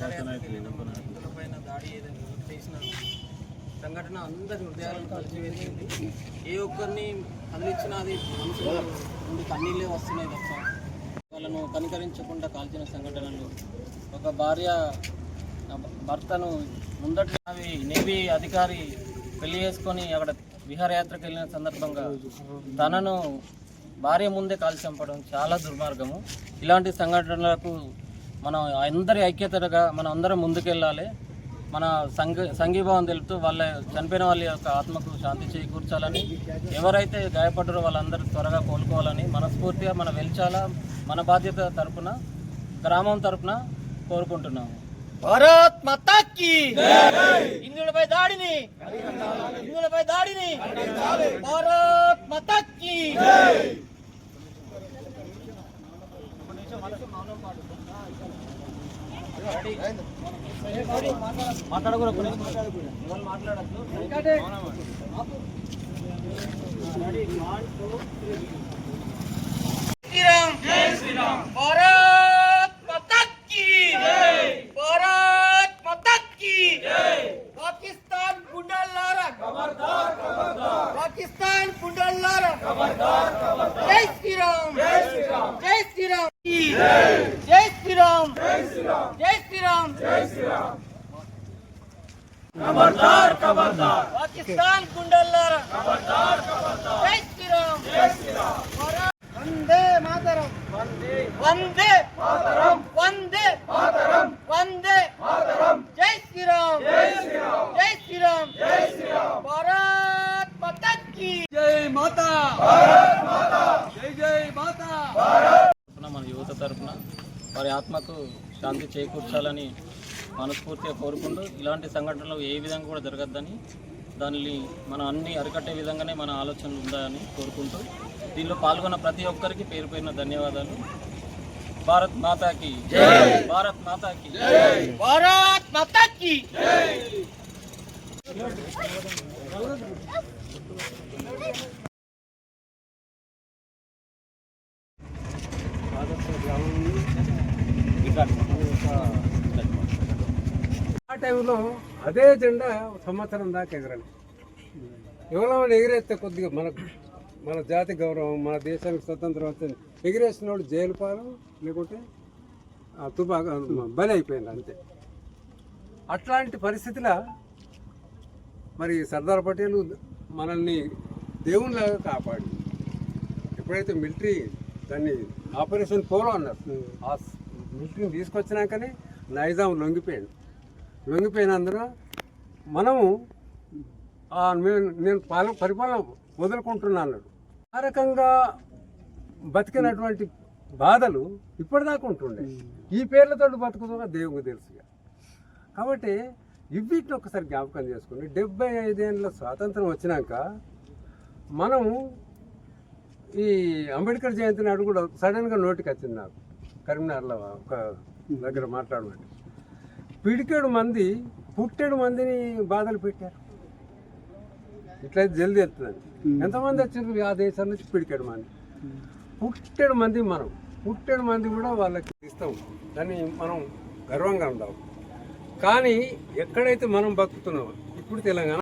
పైన దాడి ఏదైనా చేసిన సంఘటన అందరి హృదయాలను కలిసివేసింది ఏ ఒక్కరిని అందించినా అది మనసులో కన్నీళ్ళే వస్తున్నాయి తప్ప వాళ్ళను కనికరించకుండా కాల్చిన సంఘటనలు. ఒక భార్య భర్తను ముందట అవి నేవీ అధికారి పెళ్ళి చేసుకొని అక్కడ విహారయాత్రకు వెళ్ళిన సందర్భంగా తనను భార్య ముందే కాల్చి చంపడం చాలా దుర్మార్గము. ఇలాంటి సంఘటనలకు మనం అందరి ఐక్యతగా మనం అందరం ముందుకెళ్ళాలి. మన సంఘ సంఘీభావం తెలుపుతూ వాళ్ళ చనిపోయిన వాళ్ళ యొక్క ఆత్మకు శాంతి చేకూర్చాలని ఎవరైతే గాయపడ్డారో వాళ్ళందరూ త్వరగా కోలుకోవాలని మనస్ఫూర్తిగా మన వెల్చాల మన బాధ్యత తరపున గ్రామం తరపున కోరుకుంటున్నాము. భారత్ మాతాకి హిందువులపై దాడిని హిందువులపై దాడిని భారత్ మాతాకి మాట్లాడకూడదు కొన్ని ఎవరు మాట్లాడద్దు శ్రీరామ్ జై శ్రీరామ్ భారత్ మాతా కీ జై భారత్ మాతా కీ జై పాకిస్తాన్ గుండల్లారా ఖబర్దార్ ఖబర్దార్ పాకిస్తాన్ గుండల్లారా ఖబర్దార్ ఖబర్దార్ జై శ్రీరామ్ జై శ్రీరామ్ జై శ్రీరామ్ జై శ్రీరామ్ జై శ్రీరామ్ జై శ్రీరామ్ జై శ్రీరామ్ ఖబర్దార్ ఖబర్దార్ పాకిస్తాన్ గుండల్లారా? జై శ్రీరామ్. వందే మాతరం. వందే. మాతరం. వందే. మాతరం. వందే. మాతరం. జై శ్రీరామ్. జై శ్రీరామ్. జై శ్రీరామ్. భారత్ మాతా కీ. జై మాతా. భారత్ మాతా. జై జై మాతా. మన యువత తరపున వారి ఆత్మకు శాంతి చేకూర్చాలని మనస్ఫూర్తిగా కోరుకుంటూ ఇలాంటి సంఘటనలు ఏ విధంగా కూడా జరగద్దని దానిని మనం అన్ని అరికట్టే విధంగానే మన ఆలోచనలు ఉండాలని కోరుకుంటూ దీనిలో పాల్గొన్న ప్రతి ఒక్కరికి పేరు పేరున ధన్యవాదాలు. భారత్ మాతాకి భారత్ మాతాకి భారత్ మాతాకి ఆ టైంలో అదే జెండా సంవత్సరం దాకా ఎగరని ఎవరైనా ఎగిరేస్తే కొద్దిగా మనకు మన జాతి గౌరవం మన దేశానికి స్వతంత్రం వచ్చింది ఎగిరేసిన వాడు జైలు పాలు లేకుంటే ఆ తుపాక బలి అయిపోయింది అంతే. అట్లాంటి పరిస్థితిలో మరి సర్దార్ పటేల్ మనల్ని దేవునిలాగా కాపాడి. ఎప్పుడైతే మిలిటరీ దాన్ని ఆపరేషన్ పోలో అన్నారు ఆ మిలిటరీని తీసుకొచ్చినాకనే నైజాం లొంగిపోయాడు. లొంగిపోయినందున మనము నేను నేను పాలన పరిపాలన వదులుకుంటున్నా అన్నాడు ఆ రకంగా బతికినటువంటి బాధలు ఇప్పటిదాకా ఉంటుండే. ఈ పేర్లతో బతుకుతున్న దేవునికి తెలుసు కాబట్టి ఇవిటిని ఒకసారి జ్ఞాపకం చేసుకుని డెబ్బై ఐదేళ్ళ స్వాతంత్రం వచ్చినాక మనము ఈ అంబేద్కర్ జయంతి నాడు కూడా సడన్గా నోటికి వచ్చింది నాకు. కరీంనగర్లో ఒక దగ్గర మాట్లాడమంటే. పిడికేడు మంది పుట్టేడు మందిని బాధలు పెట్టారు. ఇట్లయితే జల్దీ వెళ్తుందండి ఎంతమంది వచ్చారు ఆ దేశం నుంచి పిడికేడు మంది. పుట్టేడు మంది మనం. పుట్టేడు మంది కూడా వాళ్ళకి ఇస్తాం. దాన్ని మనం గర్వంగా ఉందాం కానీ ఎక్కడైతే మనం బతుకుతున్నామో ఇప్పుడు తెలంగాణ